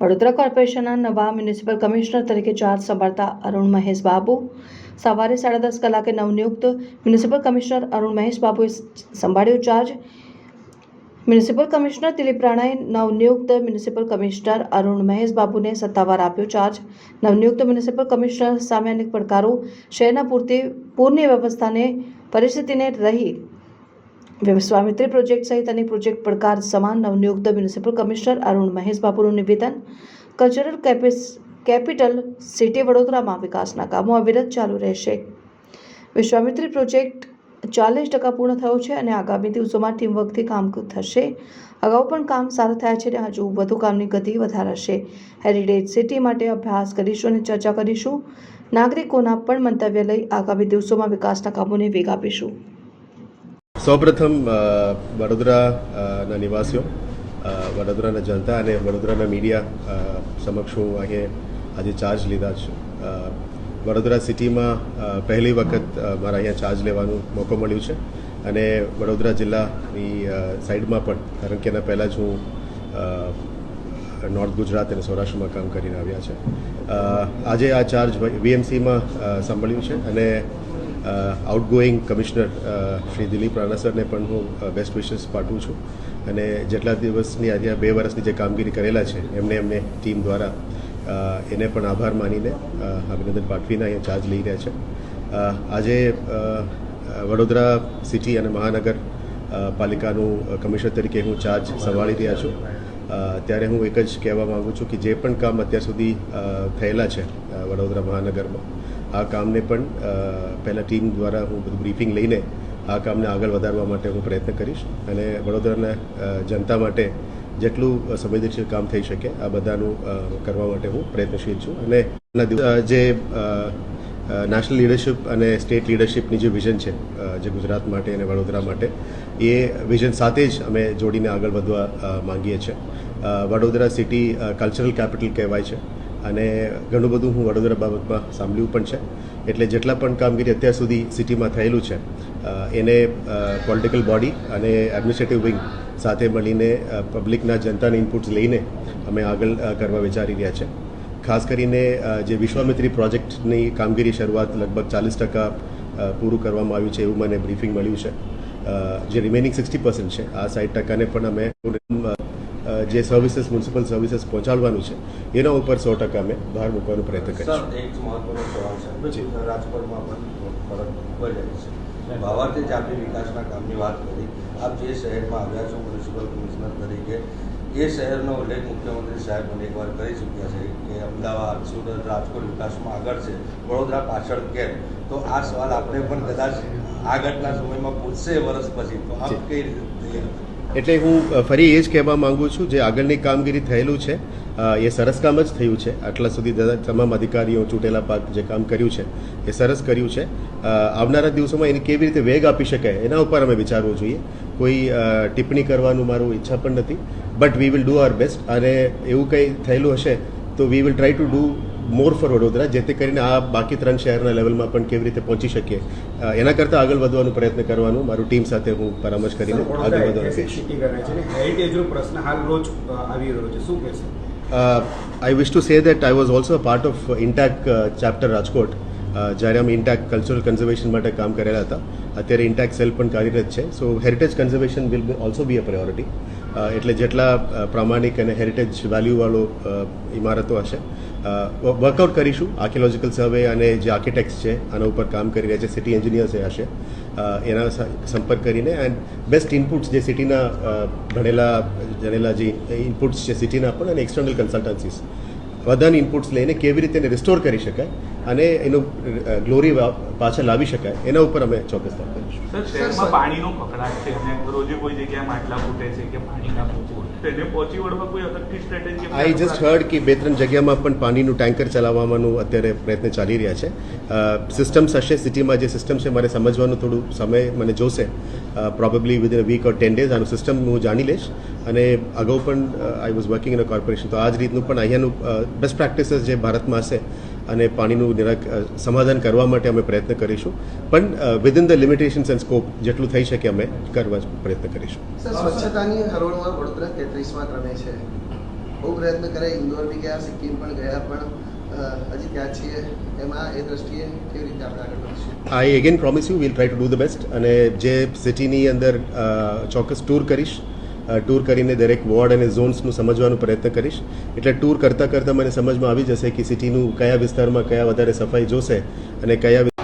વડોદરા કોર્પોરેશનના નવા municipal commissioner તરીકે ચાર્જ સંભાળતા અરુણ મહેશ બાબુ. સવારે સાડા દસ કલાકે નવનિયુક્ત મ્યુનિસિપલ કમિશનર અરુણ મહેશ બાબુએ સંભાળ્યો ચાર્જ મ્યુનિસિપલ કમિશનર દિલીપ રાણાએ નવનિયુક્ત મ્યુનિસિપલ કમિશનર અરુણ મહેશ બાબુને સત્તાવાર આપ્યો ચાર્જ નવનિયુક્ત મ્યુનિસિપલ કમિશનર સામે અનેક પડકારો શહેરના પૂરતી, પૂરની વ્યવસ્થાને પરિસ્થિતિને રહી વિશ્વામિત્રી પ્રોજેક્ટ સહિત અનેક પ્રોજેક્ટ પડકાર સમાન નવનિયુક્ત મ્યુનિસિપલ કમિશનર અરુણ મહેશ બાપુનું નિવેદન. કલ્ચરલ કેપિટલ સિટી વડોદરામાં વિકાસના કામો અવિરત ચાલુ રહેશે. વિશ્વામિત્રી પ્રોજેક્ટ ચાલીસ ટકા પૂર્ણ થયો છે અને આગામી દિવસોમાં ટીમવર્કથી કામ થશે. અગાઉ પણ કામ સારા થયા છે અને હજુ વધુ કામની ગતિ વધારાશે. હેરિટેજ સિટી માટે અભ્યાસ કરીશું અને ચર્ચા કરીશું. નાગરિકોના પણ મંતવ્ય લઈ આગામી દિવસોમાં વિકાસના કામોને વેગ આપીશું. સૌપ્રથમ વડોદરાના નિવાસીઓ વડોદરાના જનતા અને વડોદરાના મીડિયા સમક્ષ હું અહીંયા આજે ચાર્જ લીધા છે. વડોદરા સિટીમાં પહેલી વખત મારા અહીંયા ચાર્જ લેવાનું મોકો મળ્યું છે અને વડોદરા જિલ્લાની સાઈડમાં પણ, કારણ કે એના પહેલાં જ હું નોર્થ ગુજરાત અને સૌરાષ્ટ્રમાં કામ કરીને આવ્યા છે. આજે આ ચાર્જ વીએમસીમાં સાંભળ્યું છે અને આઉટગોઈંગ કમિશનર શ્રી દિલીપ રાણા સરને પણ હું બેસ્ટ વિશેસ પાઠવું છું. અને જેટલા દિવસની આજે બે વર્ષની જે કામગીરી કરેલા છે, એમને એમને ટીમ દ્વારા એને પણ આભાર માનીને અભિનંદન પાઠવીને અહીંયા ચાર્જ લઈ રહ્યા છે. આજે વડોદરા સિટી અને મહાનગર પાલિકાનું કમિશનર તરીકે હું ચાર્જ સંભાળી રહ્યા છું. ત્યારે હું એક જ કહેવા માગું છું કે જે પણ કામ અત્યાર સુધી થયેલા છે વડોદરા મહાનગરમાં આ કામને પણ પહેલાં ટીમ દ્વારા હું બધું બ્રીફિંગ લઈને આ કામને આગળ વધારવા માટે હું પ્રયત્ન કરીશ અને વડોદરાના જનતા માટે જેટલું સંવેદનશીલ કામ થઈ શકે, આ બધાનું કરવા માટે હું પ્રયત્નશીલ છું. અને જે નેશનલ લીડરશિપ અને સ્ટેટ લીડરશિપની જે વિઝન છે જે ગુજરાત માટે અને વડોદરા માટે, એ વિઝન સાથે જ અમે જોડીને આગળ વધવા માંગીએ છીએ. વડોદરા સિટી કલ્ચરલ કેપિટલ કહેવાય છે. અને ઘણું બધું હું વડોદરા બાબતમાં સાંભળ્યું પણ છે. એટલે જેટલા પણ કામગીરી અત્યાર સુધી સિટીમાં થયેલું છે એને પોલિટિકલ બોડી અને એડમિનિસ્ટ્રેટિવ વિંગ સાથે મળીને પબ્લિકના જનતાના ઇનપુટ્સ લઈને અમે આગળ કરવા વિચારી રહ્યા છે. ખાસ કરીને જે વિશ્વામિત્રી પ્રોજેક્ટની કામગીરી શરૂઆત લગભગ ચાલીસ ટકા પૂરું કરવામાં આવ્યું છે એવું મને બ્રીફિંગ મળ્યું છે. જે રિમેનિંગ સિક્સટી પર્સન્ટ છે, આ સાઠ ટકાને પણ અમે જે સર્વિસીસ મ્યુનિસિપલ સર્વિસીસ પહોંચાડવાનું છે એના ઉપર સો ટકા અમે ભાર મૂકવાનો પ્રયત્ન કરીશું. એક મહત્વનો સવાલ છે. રાજકોટમાં પણ ફરક બજાય છે. ભાવાર્થે જ આપણી વિકાસના કામની વાત કરી આપ જે શહેરમાં આવ્યા છો મ્યુનિસિપલ કમિશનર તરીકે એ શહેરનો ઉલ્લેખ મુખ્યમંત્રી સાહેબ મને એકવાર કરી ચૂક્યા છે કે અમદાવાદ સુરત રાજકોટ વિકાસમાં આગળ છે વડોદરા પાછળ કેમ? તો આ સવાલ આપણે પણ કદાચ આગળના સમયમાં પૂછશે વર્ષ પછી. તો આપ કઈ રીતે એટલે હું ફરી એ જ કહેવા માંગુ છું, જે આગળની કામગીરી થયેલું છે એ સરસ કામ જ થયું છે. આટલા સુધી તમામ અધિકારીઓ ચૂંટેલા પાક જે કામ કર્યું છે, એ સરસ કર્યું છે. આવનારા દિવસોમાં એને કેવી રીતે વેગ આપી શકાય, એના ઉપર અમે વિચારવું જોઈએ. કોઈ ટિપ્પણી કરવાનું મારું ઈચ્છા પણ નથી. But we will do our best. અને એવું કંઈ થયેલું હશે, તો we will try to do more for Vadodara જેથી કરીને આ બાકી ત્રણ શહેરના લેવલમાં પણ કેવી રીતે પહોંચી શકીએ. એના કરતાં આગળ વધવાનો પ્રયત્ન કરવાનું. મારું ટીમ સાથે હું પરામર્શ કરીને આગળ વધવાનું ઐતિહાસિક કહીશ. સિટી ગણાય છે અને હેરિટેજનો પ્રશ્ન હાલ રોજ અ, આવી રહ્યો છે. શું કહેશો? I wish to say that I was also a part of uh, INTAC uh, chapter Rajkot જ્યારે અમે ઇન્ટેક કલ્ચરલ કન્ઝર્વેશન માટે કામ કરેલા હતા. અત્યારે ઇન્ટેક સેલ પણ કાર્યરત છે. So heritage conservation will also be a priority એટલે જેટલા પ્રામાણિક અને હેરિટેજ વેલ્યુવાળો ઇમારતો હશે વર્કઆઉટ કરીશું આર્કિયોલોજીકલ સર્વે અને જે આર્કિટેક્ટ્સ છે, આના ઉપર કામ કરી રહ્યા છે સિટી એન્જિનિયર્સ એ હશે એના સંપર્ક કરીને એન્ડ બેસ્ટ ઇનપુટ્સ જે સિટીના ભણેલા, જણેલા જે ઇનપુટ્સ છે સિટીના પણ અને એક્સટર્નલ કન્સલ્ટન્સીસ બધાની ઇનપુટ્સ લઈને કેવી રીતે રિસ્ટોર કરી શકાય અને એનું ગ્લોરી પાછા લાવી શકાય. એના ઉપર અમે ચોક્કસ કામ કરીશું. સર શહેરમાં પાણીનો પકડાટ છે અને રોજે કોઈ જગ્યાએ માટલા ફૂટે છે કે પાણી ના તેને પહોંચી વળવા કોઈ effective strategy I just heard કે બે ત્રણ જગ્યામાં પણ પાણીનું ટેન્કર ચલાવવાનું અત્યારે પ્રયત્ન ચાલી રહ્યા છે. સિસ્ટમ્સ હશે સિટીમાં જે સિસ્ટમ છે મારે સમજવાનું થોડું સમય મને જોશે. Probably within a week or ten days આનું સિસ્ટમ હું જાણી લઈશ. અને અગાઉ પણ I was working in a corporation તો આ જ રીતનું પણ અહીંયાનું બેસ્ટ પ્રેક્ટિસીસ જે ભારતમાં હશે અને પાણીનું નિરાક સમાધાન કરવા માટે અમે પ્રયત્ન કરીશું. પણ within the limitations and scope જેટલું થઈ શકે અમે કરવા પ્રયત્ન કરીશું. સ્વચ્છતાની હરોળમાં વડોદરા તેત્રીસમાં ક્રમે છે. બહુ પ્રયત્ન કર્યા ઇન્દોર બી ગયા સિક્કિમ પણ ગયા પણ હજી ત્યાં છીએ. એમાં એ દ્રષ્ટિએ કેવી રીતે આપણે આગળ વધીશું? I again promise you will try to do the best અને જે સિટીની અંદર ચોક્કસ ટૂર કરીશ ટૂર કરીને દરેક વોર્ડ અને ઝોન્સનું સમજવાનો પ્રયત્ન કરીશ. એટલે ટૂર કરતાં કરતાં મને સમજમાં આવી જશે કે સિટીનું કયા વિસ્તારમાં કયા વધારે સફાઈ જોશે અને કયા